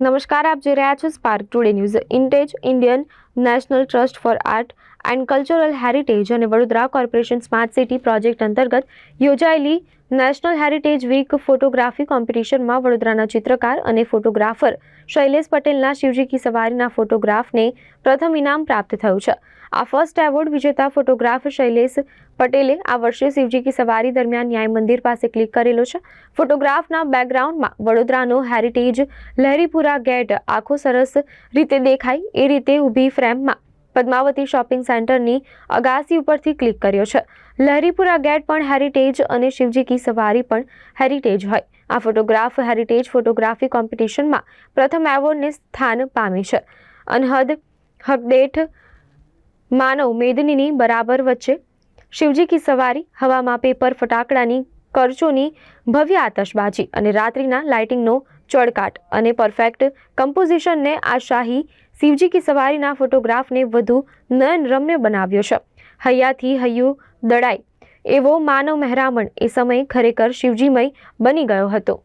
નમસ્કાર, આપ જોઈ રહ્યા છો Spark Today News INTACH Indian National Trust for Art and Cultural Heritage અને Vadodara corporation smart city project અંતર્ગત યોજાયેલી નેશનલ હેરિટેજ વીક ફોટોગ્રાફી કોમ્પિટિશનમાં વડોદરાના ચિત્રકાર અને ફોટોગ્રાફર શૈલેષ પટેલના શિવજી કી સવારીના ફોટોગ્રાફને પ્રથમ ઇનામ પ્રાપ્ત થયું છે. આ ફર્સ્ટ એવોર્ડ વિજેતા ફોટોગ્રાફ શૈલેષ પટેલે આ વર્ષે શિવજી કી સવારી દરમિયાન ન્યાય મંદિર પાસે ક્લિક કરેલો છે. ફોટોગ્રાફના બેકગ્રાઉન્ડમાં વડોદરાનો હેરિટેજ લહેરીપુરા ગેટ આખો સરસ રીતે દેખાય. એ રીતે ઊભી ફ્રેમમાં પદ્માવતી શોપિંગ સેન્ટરની અગાસી ઉપરથી ક્લિક કર્યો છે. લહેરીપુરા ગેટ પણ હેરિટેજ અને શિવજી કી સવારી પણ હેરિટેજ હોય. આ ફોટોગ્રાફ હેરિટેજ ફોટોગ્રાફી કોમ્પિટિશનમાં પ્રથમ એવોર્ડને સ્થાન પામી છે. અનહદ, હકદેઠ માનવ મેદનીની બરાબર વચ્ચે શિવજી કી સવારી હવામાં પેપર ફટાકડાની, કરચોની ભવ્ય આતશબાજી અને રાત્રિના લાઇટિંગનો ચળકાટ અને પરફેક્ટ કમ્પોઝિશનને આ શાહી શિવજી કી સવારીના ફોટોગ્રાફને વધુ નયનરમ્ય બનાવ્યો છે. હૈયાથી હૈયું દડાય એવો માનવ મહેરામણ એ સમયે ખરેખર શિવજીમય બની ગયો હતો.